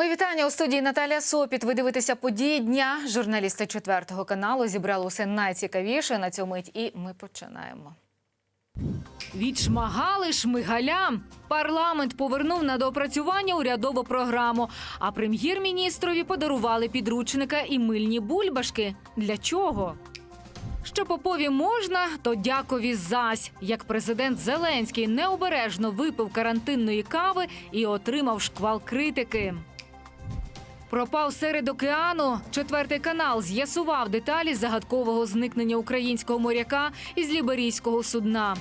Мої вітання у студії Наталія Сопіт. Ви дивитеся події дня. Журналісти четвертого каналу зібрали усе найцікавіше на цю мить, і ми починаємо. Відшмагали шмигалям. Парламент повернув на доопрацювання урядову програму. А прем'єр-міністрові подарували підручника і мильні бульбашки. Для чого? Що попові можна, то дякові зась. Як президент Зеленський необережно випив карантинної кави і отримав шквал критики. Пропав серед океану. Четвертий канал з'ясував деталі загадкового зникнення українського моряка із ліберійського судна.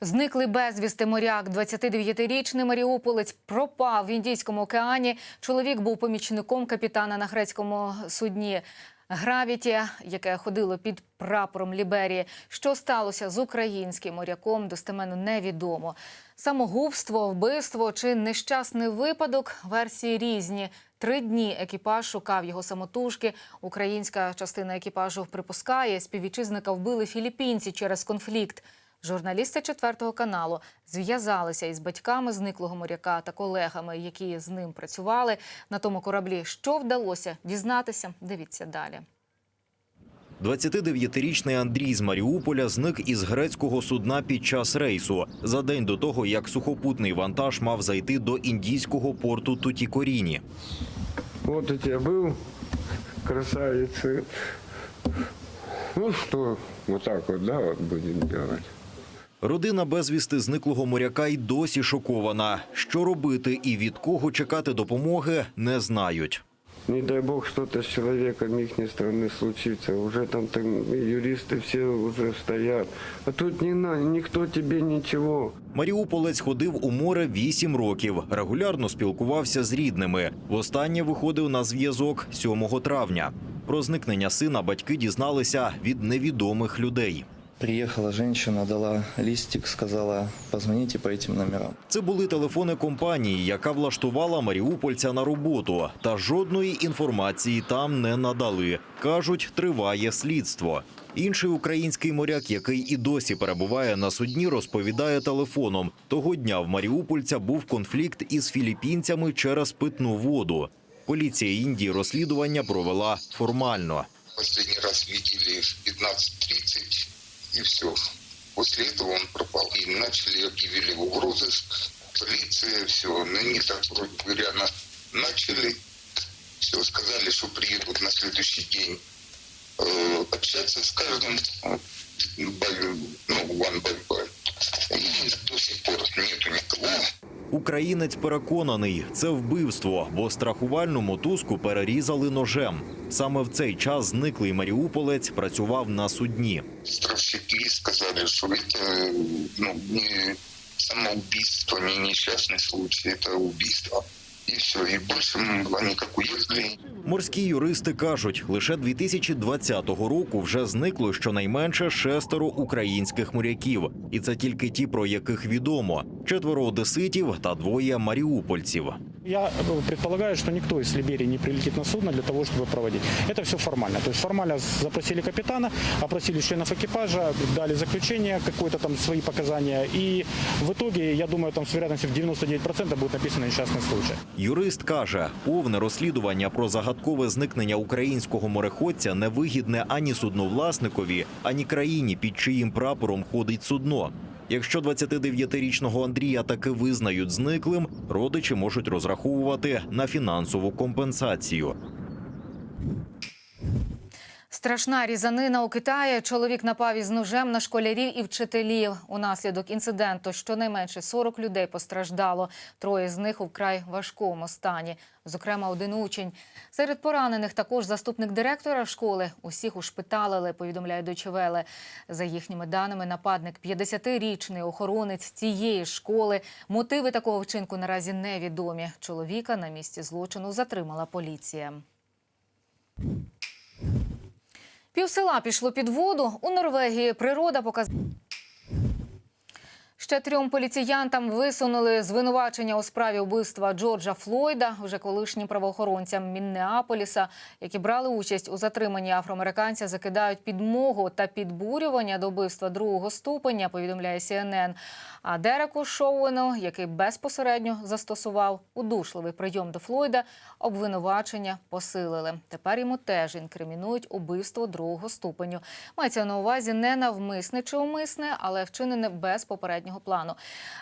Зниклий безвісти моряк, 29-річний маріуполець, пропав в Індійському океані. Чоловік був помічником капітана на грецькому судні Гравіті, яке ходило під прапором Ліберії. Що сталося з українським моряком, достеменно невідомо. Самогубство, вбивство чи нещасний випадок версії різні. Три дні екіпаж шукав його самотужки. Українська частина екіпажу припускає, співвітчизника вбили філіппінці через конфлікт. Журналісти четвертого каналу зв'язалися із батьками зниклого моряка та колегами, які з ним працювали на тому кораблі. Що вдалося дізнатися? Дивіться далі. 29-річний Андрій з Маріуполя зник із грецького судна під час рейсу за день до того, як сухопутний вантаж мав зайти до індійського порту Тутікоріні. Вот у тебя был красавец. Ну что, вот так вот, да, вот будем делать. Родина безвісти зниклого моряка й досі шокована. Що робити і від кого чекати допомоги, не знають. Не дай бог что-то с человеком их страны случится. Уже там, там юристы все уже стоят. А тут не надо, никто тебе ничего. Маріуполець ходив у море вісім років. Регулярно спілкувався з рідними. Востаннє виходив на зв'язок 7 травня. Про зникнення сина батьки дізналися від невідомих людей. Приехала женщина, дала листик, сказала, позвоните по этим номерам. Це були телефони компанії, яка влаштувала маріупольця на роботу. Та жодної інформації там не надали. Кажуть, триває слідство. Інший український моряк, який і досі перебуває на судні, розповідає телефоном. Того дня в Маріупольця був конфлікт із філіппінцями через питну воду. Поліція Індії розслідування провела формально. Последний раз видели в 15.30 и все. После этого он пропал. И начали, объявили его в розыск. Полиция, все. На них так, вроде говоря, на- начали. Все, сказали, что приедут на следующий день э, общаться с каждым. э, by- ну, one by one. И до сих пор нету никого. Українець переконаний, це вбивство, бо страхувальну мотузку перерізали ножем. Саме в цей час зниклий маріуполець працював на судні. Страховщики сказали, что это ну, не самоубийство, не несчастный случай, это убийство. И все, и больше м, они как уехали, Морські юристи кажуть, лише 2020 року вже зникло щонайменше шестеро українських моряків, і це тільки ті, про яких відомо: четверо одеситів та двоє маріупольців. Я э, предполагаю, что никто из Либерии не прилетит на судно для того, чтобы проводить. Это все формально. То есть формально запросили капитана, опросили членов экипажа, дали заключение, какое-то там свои показания. И в итоге, я думаю, там с вероятностью в 99% будет написано несчастный случай. Юрист каже, повне розслідування про загадкове зникнення українського мореходця невигідне ані судновласникові, ані країні, під чиїм прапором ходить судно. Якщо 29-річного Андрія таки визнають зниклим, родичі можуть розраховувати на фінансову компенсацію. Страшна різанина у Китаї. Чоловік напав із ножем на школярів і вчителів. Унаслідок інциденту щонайменше 40 людей постраждало. Троє з них у вкрай важкому стані. Зокрема, один учень. Серед поранених також заступник директора школи. Усіх ушпиталили, повідомляє Дойчевеле. За їхніми даними, нападник 50-річний охоронець цієї школи. Мотиви такого вчинку наразі невідомі. Чоловіка на місці злочину затримала поліція. Півсела пішло під воду. У Норвегії природа показала. Ще трьом поліціянтам висунули звинувачення у справі вбивства Джорджа Флойда, вже колишнім правоохоронцям Міннеаполіса, які брали участь у затриманні афроамериканця, закидають підмогу та підбурювання до вбивства другого ступеня. Повідомляє CNN. А Дереку Шоуену, який безпосередньо застосував удушливий прийом до Флойда, обвинувачення посилили. Тепер йому теж інкримінують убивство другого ступеню. Мається на увазі не навмисне чи умисне, але вчинене без попереднього плану.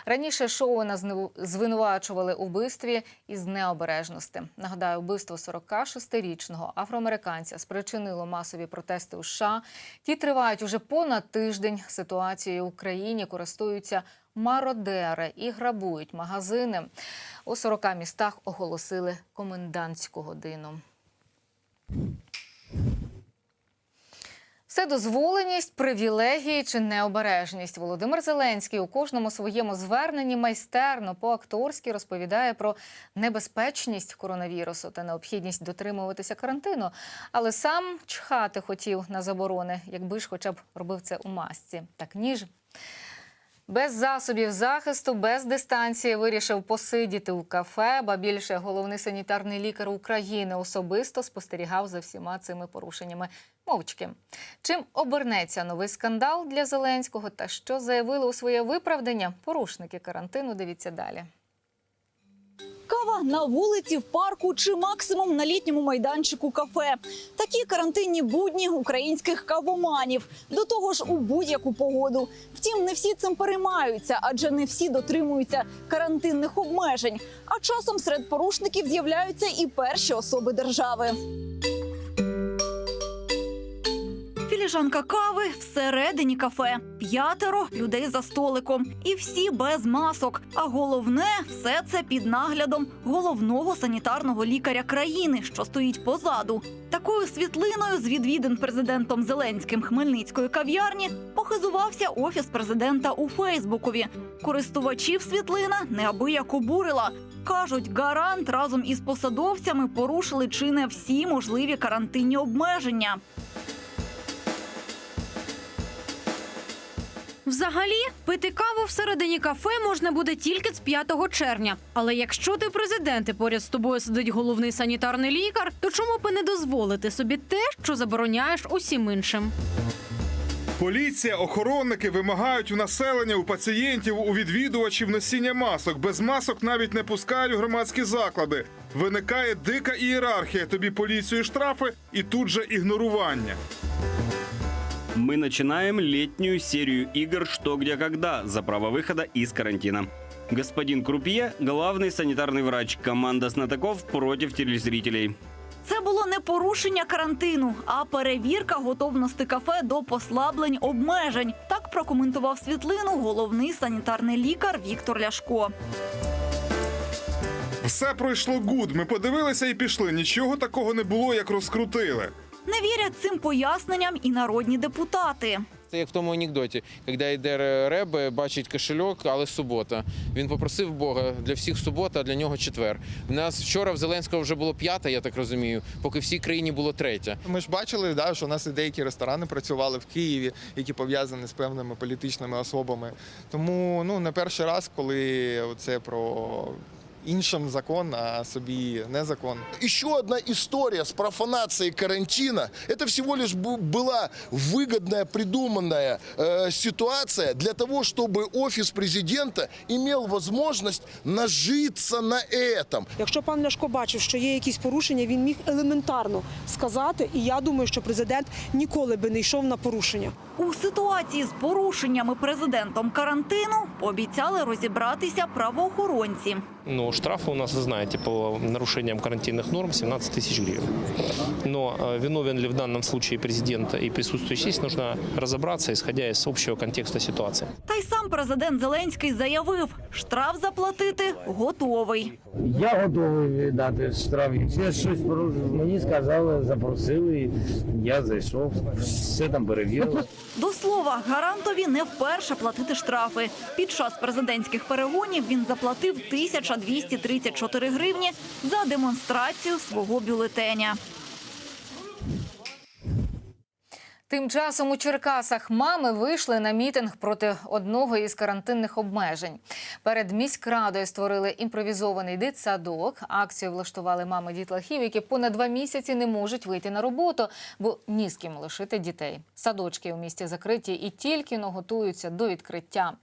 Раніше Шоуена звинувачували у вбивстві із необережності. Нагадаю, вбивство 46-річного афроамериканця спричинило масові протести у США. Ті тривають уже понад тиждень. Ситуацією в Україні користуються мародери і грабують магазини. У 40 містах оголосили комендантську годину. Вседозволеність, привілегії чи необережність. Володимир Зеленський у кожному своєму зверненні майстерно по-акторськи розповідає про небезпечність коронавірусу та необхідність дотримуватися карантину. Але сам чхати хотів на заборони, якби ж хоча б робив це у масці. Так ніж. Без засобів захисту, без дистанції вирішив посидіти у кафе, ба більше головний санітарний лікар України особисто спостерігав за всіма цими порушеннями мовчки. Чим обернеться новий скандал для Зеленського та що заявили у своє виправдання порушники карантину? Дивіться далі. Кава на вулиці, в парку чи максимум на літньому майданчику кафе. Такі карантинні будні українських кавоманів. До того ж, у будь-яку погоду. Втім, не всі цим переймаються, адже не всі дотримуються карантинних обмежень. А часом серед порушників з'являються і перші особи держави. Філіжанка кави всередині кафе. П'ятеро людей за столиком. І всі без масок. А головне, все це під наглядом головного санітарного лікаря країни, що стоїть позаду. Такою світлиною з відвідин президентом Зеленським Хмельницької кав'ярні похизувався офіс президента у Фейсбукові. Користувачів світлина неабияк обурила. Кажуть, гарант разом із посадовцями порушили чи не всі можливі карантинні обмеження. Взагалі, пити каву всередині кафе можна буде тільки з 5 червня. Але якщо ти президент і поряд з тобою сидить головний санітарний лікар, то чому б не дозволити собі те, що забороняєш усім іншим? Поліція, охоронники вимагають у населення, у пацієнтів, у відвідувачів носіння масок. Без масок навіть не пускають у громадські заклади. Виникає дика ієрархія. Тобі поліцію штрафи і тут же ігнорування. Мы начинаем летнюю серию игр «Что, где, когда» за право выхода из карантина. Господин Крупье – главный санитарный врач. Команда знатоков против телезрителей. Це було не порушення карантину, а перевірка готовності кафе до послаблень обмежень. Так прокоментував світлину головний санітарний лікар Віктор Ляшко. Все пройшло гуд. Ми подивилися і пішли. Нічого такого не було, як розкрутили. Не вірять цим поясненням і народні депутати. Це як в тому анекдоті, коли йде Ребе, бачить кошельок, але субота. Він попросив Бога для всіх субота, а для нього четвер. У нас вчора в Зеленського вже було п'ята, я так розумію, поки всій країні було третя. Ми ж бачили, да, що у нас і деякі ресторани працювали в Києві, які пов'язані з певними політичними особами. Тому ну не перший раз, коли це про іншим закон, а собі не закон. Еще одна история с профанацией карантина. Это всего лишь бу- была выгодная, придуманная э, ситуация для того, чтобы офис президента имел возможность нажиться на этом. Якщо пан Ляшко бачив, що є якісь порушення, він міг елементарно сказати. І я думаю, що президент ніколи би не йшов на порушення. У ситуації з порушеннями президентом карантину пообіцяли розібратися правоохоронці. Ну, штрафы у нас, вы знаете, по нарушениям карантинных норм 17 тысяч гривен. Но э, виновен ли в данном случае президент и присутствующий здесь, нужно разобраться, исходя из общего контекста ситуации. Та й сам президент Зеленський заявив, штраф заплатити готовий. Я готовий віддати штраф. Якщо щось порушив, мені сказали, запросили, я зайшов, все там перевірили. До слова, гарантові не вперше платити штрафи. Під час президентських перегонів він заплатив 1234 гривні за демонстрацію свого бюлетеня. Тим часом у Черкасах мами вийшли на мітинг проти одного із карантинних обмежень. Перед міськрадою створили імпровізований дитсадок. Акцію влаштували мами дітлахів, які понад два місяці не можуть вийти на роботу, бо ні з ким лишити дітей. Садочки у місті закриті і тільки но готуються до відкриття.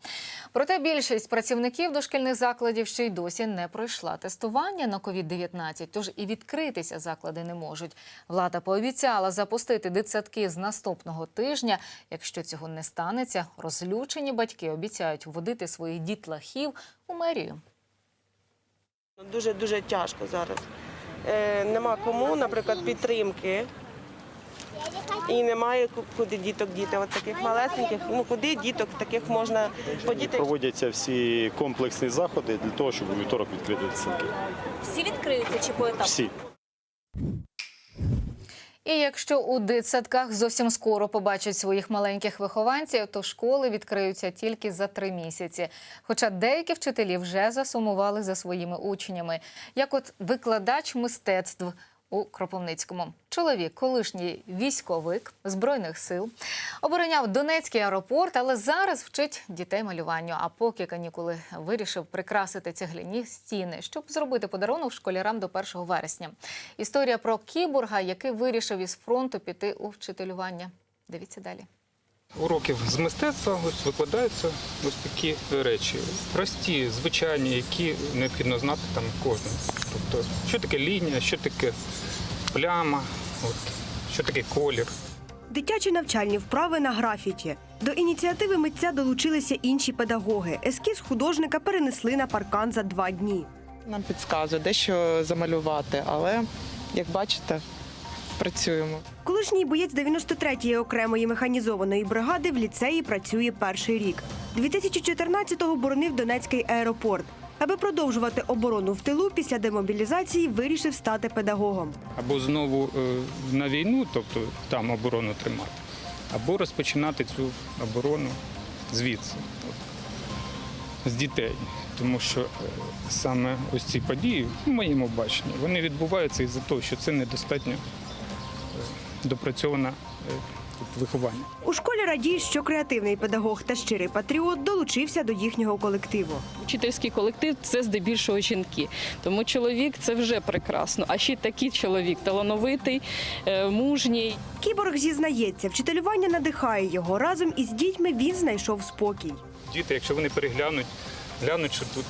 Проте більшість працівників дошкільних закладів ще й досі не пройшла тестування на COVID-19, тож і відкритися заклади не можуть. Влада пообіцяла запустити дитсадки з наступного тижня. Якщо цього не станеться, розлючені батьки обіцяють вводити своїх дітлахів у мерію. Дуже дуже тяжко зараз. Е, нема кому, наприклад, підтримки. І немає куди діток діти. От таких малесеньких. Ну куди діток таких можна подіти? Проводяться всі комплексні заходи для того, щоб у вівторок відкрити дитсадки. Всі відкриються чи поетапно? Всі. І якщо у дитсадках зовсім скоро побачать своїх маленьких вихованців, то школи відкриються тільки за три місяці. Хоча деякі вчителі вже засумували за своїми учнями, як от викладач мистецтв. У Кропивницькому чоловік, колишній військовик збройних сил, обороняв Донецький аеропорт, але зараз вчить дітей малюванню. А поки канікули вирішив прикрасити цегляні стіни, щоб зробити подарунок школярам до 1 вересня. Історія про кіборга, який вирішив із фронту піти у вчителювання. Дивіться далі. уроків з мистецтва ось викладаються ось такі речі. Прості, звичайні, які необхідно знати там кожному. Тобто, що таке лінія, що таке пляма, от, що таке колір. Дитячі навчальні вправи на графіті. До ініціативи митця долучилися інші педагоги. Ескіз художника перенесли на паркан за два дні. Нам підказує, де що замалювати, але як бачите, працюємо. Колишній боєць 93-ї окремої механізованої бригади в ліцеї працює перший рік. 2014-го боронив Донецький аеропорт. Аби продовжувати оборону в тилу після демобілізації, вирішив стати педагогом. Або знову е, на війну, тобто там оборону тримати, або розпочинати цю оборону звідси, з дітей. Тому що е, саме ось ці події, в моєму баченні, вони відбуваються із-за того, що це недостатньо е, допрацьоване виховання. У школі радіють, що креативний педагог та щирий патріот долучився до їхнього колективу. Учительський колектив це здебільшого жінки. Тому чоловік це вже прекрасно. А ще такий чоловік талановитий, е, мужній. Кіборг зізнається, вчителювання надихає його. Разом із дітьми він знайшов спокій. Діти, якщо вони переглянуть, глянуть, що тут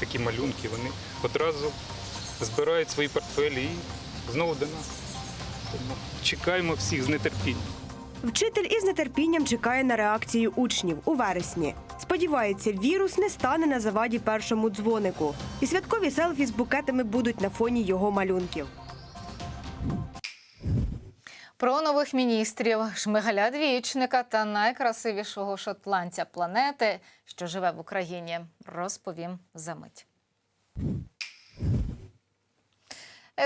такі малюнки, вони одразу збирають свої портфелі і знову до нас. Тому чекаємо всіх з нетерпінням. Вчитель із нетерпінням чекає на реакцію учнів у вересні. Сподівається, вірус не стане на заваді першому дзвонику, і святкові селфі з букетами будуть на фоні його малюнків. Про нових міністрів, Шмигаля Двічника та найкрасивішого шотландця планети, що живе в Україні, розповім за мить.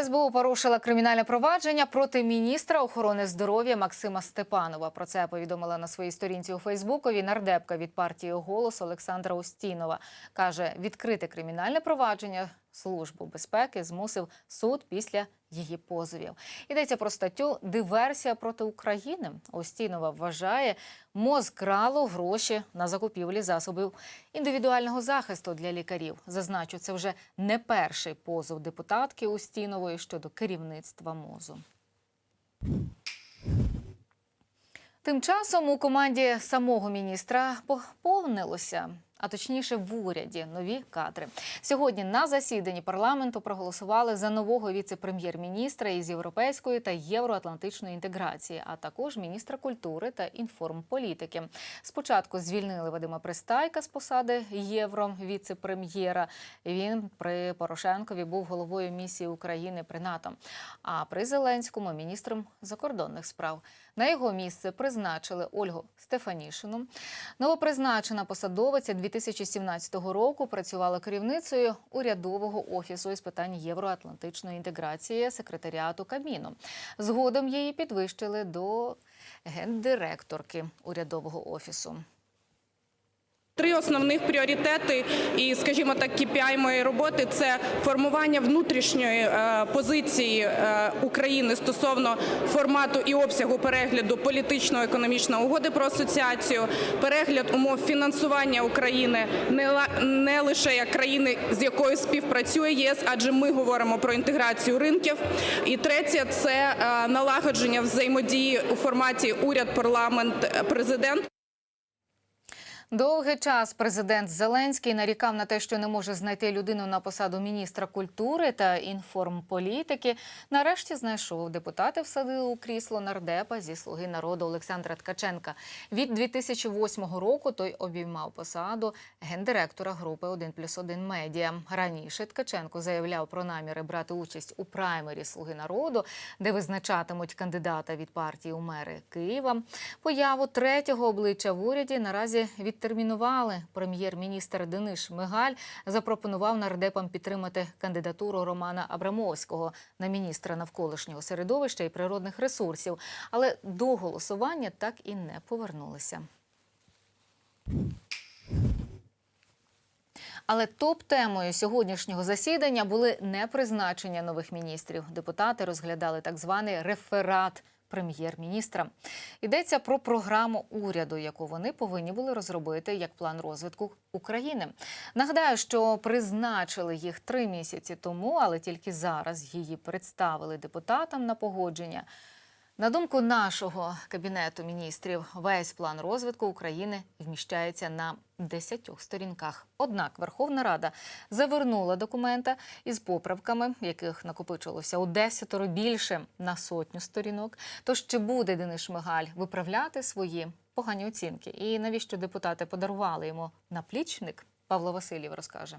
СБУ порушила кримінальне провадження проти міністра охорони здоров'я Максима Степанова. Про це повідомила на своїй сторінці у Фейсбукові нардепка від партії «Голос» Олександра Устінова. Каже, відкрити кримінальне провадження Службу безпеки змусив суд після її позовів. Йдеться про статтю Диверсія проти України. Устінова вважає, МОЗ крало гроші на закупівлі засобів індивідуального захисту для лікарів. Зазначу, це вже не перший позов депутатки Устінової щодо керівництва МОЗу. Тим часом у команді самого міністра поповнилося, а точніше в уряді нові кадри. Сьогодні на засіданні парламенту проголосували за нового віце-прем'єр-міністра із європейської та євроатлантичної інтеграції, а також міністра культури та інформполітики. Спочатку звільнили Вадима Пристайка з посади євро-віце-прем'єра. Він при Порошенкові був головою місії України при НАТО. А при Зеленському міністром закордонних справ. На його місце призначили Ольгу Стефанішину. Новопризначена посадовиця 2017 року працювала керівницею урядового офісу із питань євроатлантичної інтеграції секретаріату Кабміну. Згодом її підвищили до гендиректорки урядового офісу. Три основних пріоритети і, скажімо так, KPI моєї роботи це формування внутрішньої е, позиції е, України стосовно формату і обсягу перегляду політично-економічної угоди про асоціацію, перегляд умов фінансування України не, лише як країни, з якою співпрацює ЄС, адже ми говоримо про інтеграцію ринків. І третє це е, налагодження взаємодії у форматі уряд, парламент, президент. Довгий час президент Зеленський нарікав на те, що не може знайти людину на посаду міністра культури та інформполітики. Нарешті знайшов депутати всадили у крісло нардепа зі слуги народу Олександра Ткаченка. Від 2008 року той обіймав посаду гендиректора групи «1 плюс 1 медіа. Раніше Ткаченко заявляв про наміри брати участь у праймері Слуги народу, де визначатимуть кандидата від партії у мери Києва. Появу третього обличчя в уряді наразі відтермінували. Прем'єр-міністр Денис Шмигаль запропонував нардепам підтримати кандидатуру Романа Абрамовського на міністра навколишнього середовища і природних ресурсів, але до голосування так і не повернулися. Але топ-темою сьогоднішнього засідання були не призначення нових міністрів. Депутати розглядали так званий реферат прем'єр-міністра. Йдеться про програму уряду, яку вони повинні були розробити як план розвитку України. Нагадаю, що призначили їх три місяці тому, але тільки зараз її представили депутатам на погодження. На думку нашого кабінету міністрів, весь план розвитку України вміщається на 10 сторінках. Однак Верховна Рада завернула документа із поправками, яких накопичилося у десятеро більше на сотню сторінок. Тож чи буде Денис Шмигаль виправляти свої погані оцінки? І навіщо депутати подарували йому наплічник? Павло Васильєв розкаже.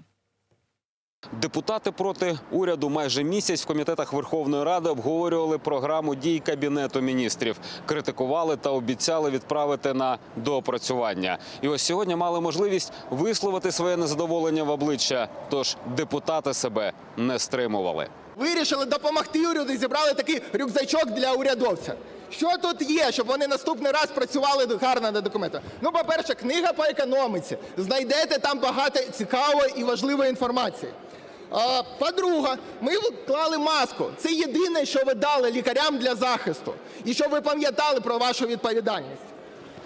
Депутати проти уряду майже місяць в комітетах Верховної Ради обговорювали програму дій кабінету міністрів, критикували та обіцяли відправити на доопрацювання. І ось сьогодні мали можливість висловити своє незадоволення в обличчя. Тож депутати себе не стримували. Вирішили допомогти уряду і зібрали такий рюкзачок для урядовця. Що тут є, щоб вони наступний раз працювали гарно над документом? Ну, по-перше, книга по економіці. Знайдете там багато цікавої і важливої інформації. По-друге, ми вклали маску. Це єдине, що ви дали лікарям для захисту. І щоб ви пам'ятали про вашу відповідальність.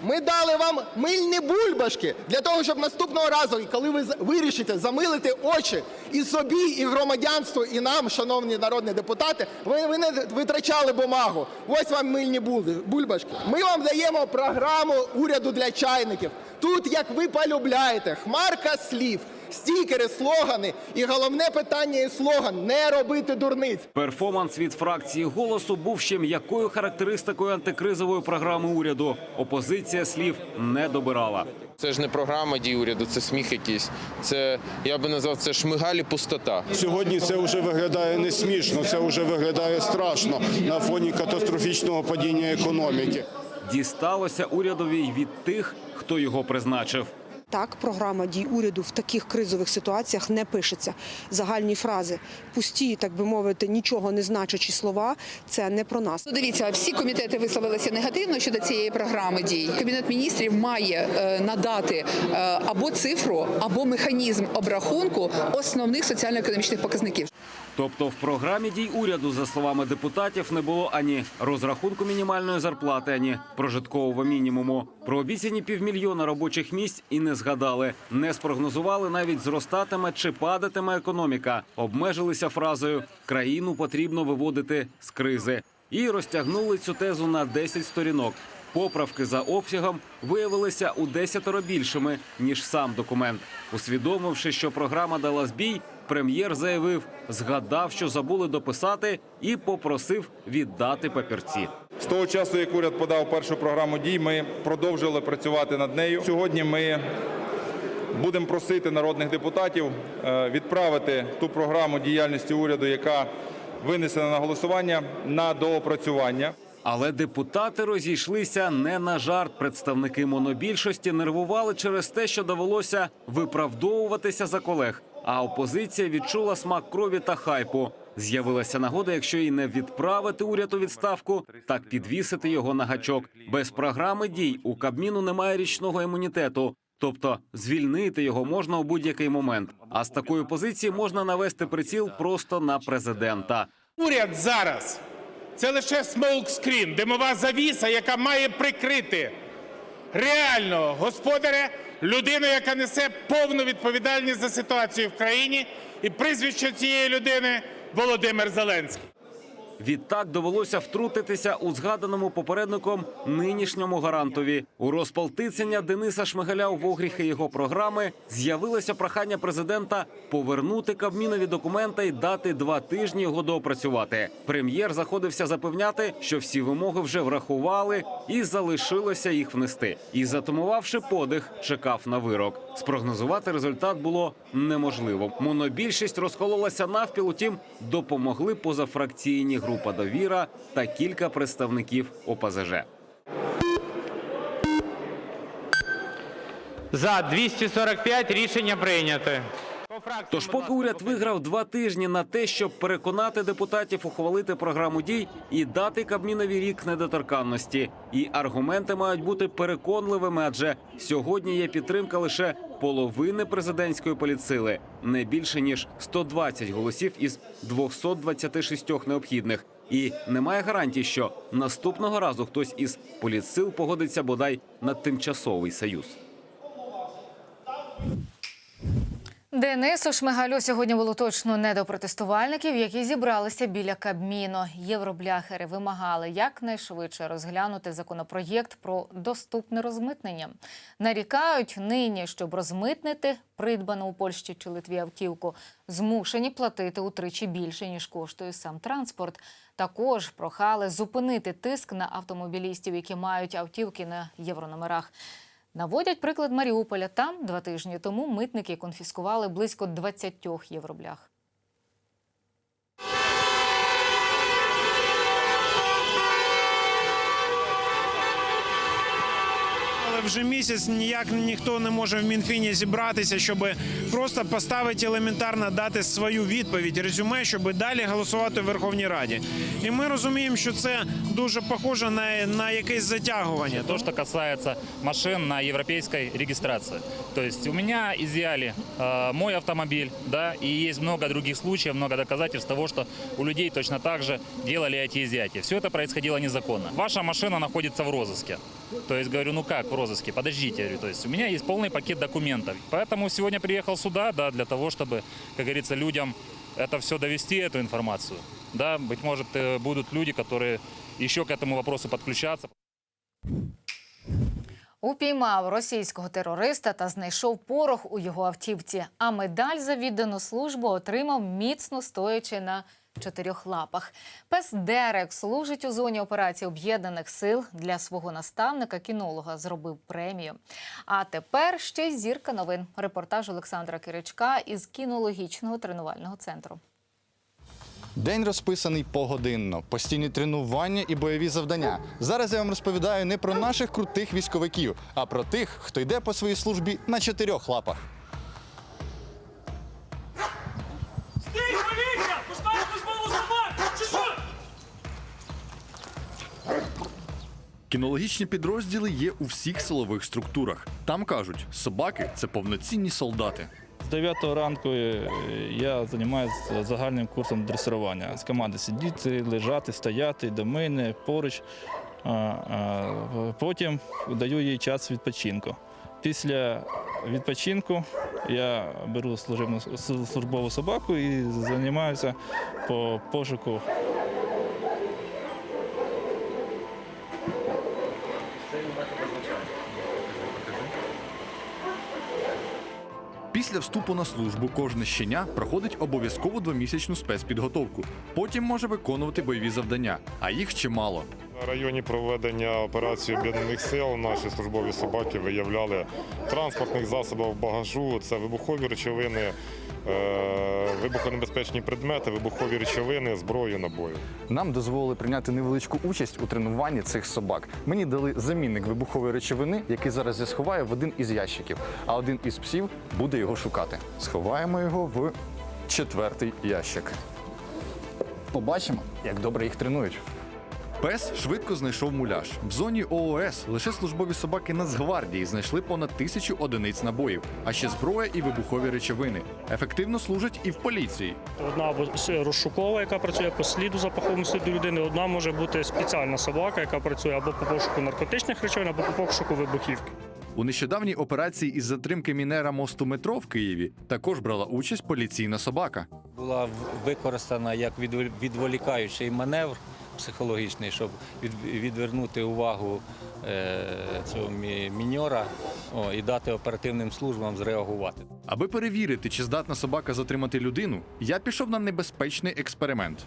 Ми дали вам мильні бульбашки для того, щоб наступного разу, коли ви вирішите замилити очі і собі, і громадянству, і нам, шановні народні депутати, ви, ви не витрачали бумагу. Ось вам мильні бульбашки. Ми вам даємо програму уряду для чайників. Тут, як ви полюбляєте, хмарка слів, стікери, слогани. І головне питання і слоган не робити дурниць. Перформанс від фракції голосу був ще м'якою характеристикою антикризової програми уряду. Опозиція слів не добирала. Це ж не програма дій уряду, це сміх якийсь. Це я би назвав це шмигалі пустота. Сьогодні це вже виглядає не смішно, це вже виглядає страшно на фоні катастрофічного падіння економіки. Дісталося урядові й від тих, хто його призначив. Так, програма дій уряду в таких кризових ситуаціях не пишеться. Загальні фрази, пусті, так би мовити, нічого не значачі слова це не про нас. Ну, Дивіться, всі комітети висловилися негативно щодо цієї програми дій. Кабінет міністрів має е, надати е, або цифру, або механізм обрахунку основних соціально-економічних показників. Тобто в програмі дій уряду, за словами депутатів, не було ані розрахунку мінімальної зарплати, ані прожиткового мінімуму. Про обіцяні півмільйона робочих місць і не згадали. Не спрогнозували навіть зростатиме чи падатиме економіка. Обмежилися фразою країну потрібно виводити з кризи і розтягнули цю тезу на 10 сторінок. Поправки за обсягом виявилися у десятеро більшими ніж сам документ. Усвідомивши, що програма дала збій, прем'єр заявив, згадав, що забули дописати, і попросив віддати папірці. З того часу, як уряд подав першу програму дій, ми продовжили працювати над нею. Сьогодні ми будемо просити народних депутатів е, відправити ту програму діяльності уряду, яка винесена на голосування, на доопрацювання. Але депутати розійшлися не на жарт. Представники монобільшості нервували через те, що довелося виправдовуватися за колег. А опозиція відчула смак крові та хайпу. З'явилася нагода, якщо і не відправити уряд у відставку, так підвісити його на гачок. Без програми дій у Кабміну немає річного імунітету. Тобто звільнити його можна у будь-який момент. А з такої позиції можна навести приціл просто на президента. Уряд зараз це лише смоукскрін, димова завіса, яка має прикрити реального господаря, людину, яка несе повну відповідальність за ситуацію в країні, і прізвище цієї людини Володимир Зеленський. Відтак довелося втрутитися у згаданому попередником нинішньому гарантові. У розпал тицяння Дениса Шмигаля у вогріхи його програми з'явилося прохання президента повернути Кабмінові документи і дати два тижні його доопрацювати. Прем'єр заходився запевняти, що всі вимоги вже врахували і залишилося їх внести. І затумувавши подих, чекав на вирок. Спрогнозувати результат було неможливо. Монобільшість розкололася навпіл. Утім, допомогли позафракційні група довіра та кілька представників ОПЗЖ. За 245 рішення прийнято. Тож, поки уряд виграв два тижні на те, щоб переконати депутатів ухвалити програму дій і дати Кабмінові рік недоторканності, і аргументи мають бути переконливими, адже сьогодні є підтримка лише половини президентської політсили, не більше ніж 120 голосів із 226 необхідних. І немає гарантій, що наступного разу хтось із політсил погодиться бодай на тимчасовий союз. Денису Шмигалю сьогодні було точно не до протестувальників, які зібралися біля Кабміну. Євробляхери вимагали якнайшвидше розглянути законопроєкт про доступне розмитнення. Нарікають нині, щоб розмитнити придбану у Польщі чи Литві автівку, змушені платити утричі більше ніж коштує сам транспорт. Також прохали зупинити тиск на автомобілістів, які мають автівки на єврономерах. Наводять приклад Маріуполя. Там два тижні тому митники конфіскували близько 20 євроблях. вже місяць ніяк ніхто не може в Мінфіні зібратися, щоб просто поставити елементарно дати свою відповідь, резюме, щоб далі голосувати в Верховній Раді. І ми розуміємо, що це дуже похоже на, на якесь затягування. То, что касается машин на европейской регистрации. То есть у меня изъяли э, мой автомобиль, да, и есть много других случаев, много доказательств того, что у людей точно так же делали эти изъятия. Все это происходило незаконно. Ваша машина находится в розыске. То есть говорю, ну как в розыске? Подождите, говорю, то есть у меня есть полный пакет документов. Поэтому сегодня приехал сюда, да, для того, чтобы, как говорится, людям это все довести, эту информацию. Да, быть может, э, будут люди, которые еще к этому вопросу подключаться. Упіймав російського терориста та знайшов порох у його автівці. А медаль за віддану службу отримав міцно стоячи на чотирьох лапах. Пес Дерек служить у зоні операції об'єднаних сил для свого наставника, кінолога, зробив премію. А тепер ще й зірка новин. Репортаж Олександра Киричка із кінологічного тренувального центру. День розписаний погодинно, постійні тренування і бойові завдання. Зараз я вам розповідаю не про наших крутих військовиків, а про тих, хто йде по своїй службі на чотирьох лапах. Кінологічні підрозділи є у всіх силових структурах. Там кажуть, собаки це повноцінні солдати. З 9 ранку е, я займаюся загальним курсом дресирування. З команди сидіти, лежати, стояти до мене поруч. Потім даю їй час відпочинку. Після відпочинку я беру службову собаку і займаюся по пошуку Після вступу на службу кожне щеня проходить обов'язкову двомісячну спецпідготовку. Потім може виконувати бойові завдання, а їх чимало. На районі проведення операції об'єднаних сил наші службові собаки виявляли транспортних засобів багажу, це вибухові речовини, е, вибухонебезпечні предмети, вибухові речовини, зброю, набої. Нам дозволили прийняти невеличку участь у тренуванні цих собак. Мені дали замінник вибухової речовини, який зараз я сховаю в один із ящиків, а один із псів буде його шукати. Сховаємо його в четвертий ящик. Побачимо, як добре їх тренують. Пес швидко знайшов муляж. В зоні ООС лише службові собаки Нацгвардії знайшли понад тисячу одиниць набоїв, а ще зброя і вибухові речовини. Ефективно служать і в поліції. Одна або розшукова, яка працює по сліду запаховому сліду людини. Одна може бути спеціальна собака, яка працює або по пошуку наркотичних речовин, або по пошуку вибухівки. У нещодавній операції із затримки мінера мосту метро в Києві також брала участь поліційна собака. була використана як відволі- відволікаючий маневр психологічний, щоб відвернути увагу е, цього міньора і дати оперативним службам зреагувати. Аби перевірити, чи здатна собака затримати людину, я пішов на небезпечний експеримент.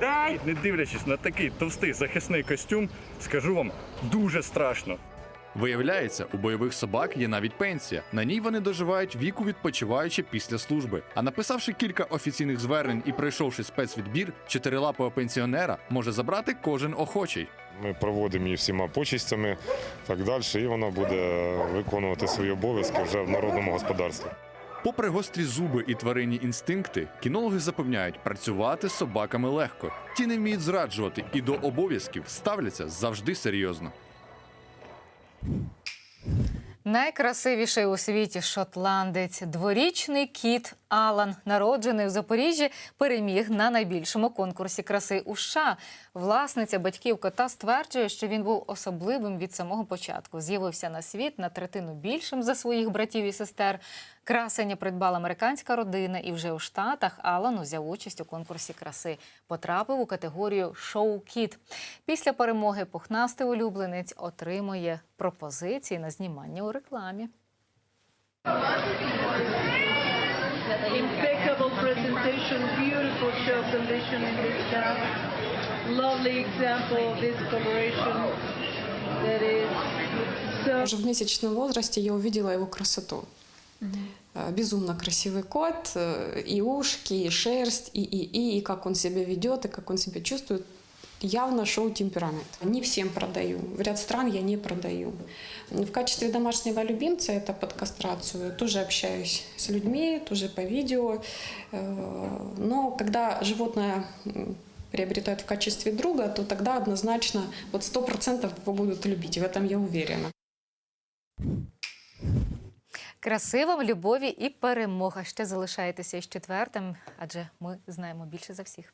Дай! Не дивлячись на такий товстий захисний костюм, скажу вам дуже страшно. Виявляється, у бойових собак є навіть пенсія. На ній вони доживають віку відпочиваючи після служби. А написавши кілька офіційних звернень і пройшовши спецвідбір, чотирилапого пенсіонера може забрати кожен охочий. Ми проводимо її всіма почистями, так далі, і вона буде виконувати свої обов'язки вже в народному господарстві. Попри гострі зуби і тваринні інстинкти, кінологи запевняють, працювати з собаками легко. Ті не вміють зраджувати і до обов'язків ставляться завжди серйозно. Найкрасивіший у світі шотландець, дворічний кіт Алан, народжений в Запоріжжі, переміг на найбільшому конкурсі краси у США. Власниця батьків кота стверджує, що він був особливим від самого початку. З'явився на світ на третину більшим за своїх братів і сестер. Красення придбала американська родина, і вже у Штатах Алан узяв участь у конкурсі краси. Потрапив у категорію Шоу Кіт. Після перемоги пухнастий улюбленець отримує пропозиції на знімання у рекламі. Impeccable presentation, beautiful show condition in this cast. Lovely example of this collaboration that is so Уже в месячном возрасте я увидела его красоту. Э, Безумно красивый кот, э, и ушки, и шерсть, и, и, и, и как он себя ведет, и как он себя чувствует. Явно шоу-темперамент. Не всем продаю. В ряд стран я не продаю. В качестве домашнего любимца, это под кастрацию, тоже общаюсь с людьми, тоже по видео. Э, Но когда животное м, приобретают в качестве друга, то тогда однозначно вот 100% его будут любить. В этом я уверена. Красива вам любові і перемога. Ще залишайтеся із четвертим, адже ми знаємо більше за всіх.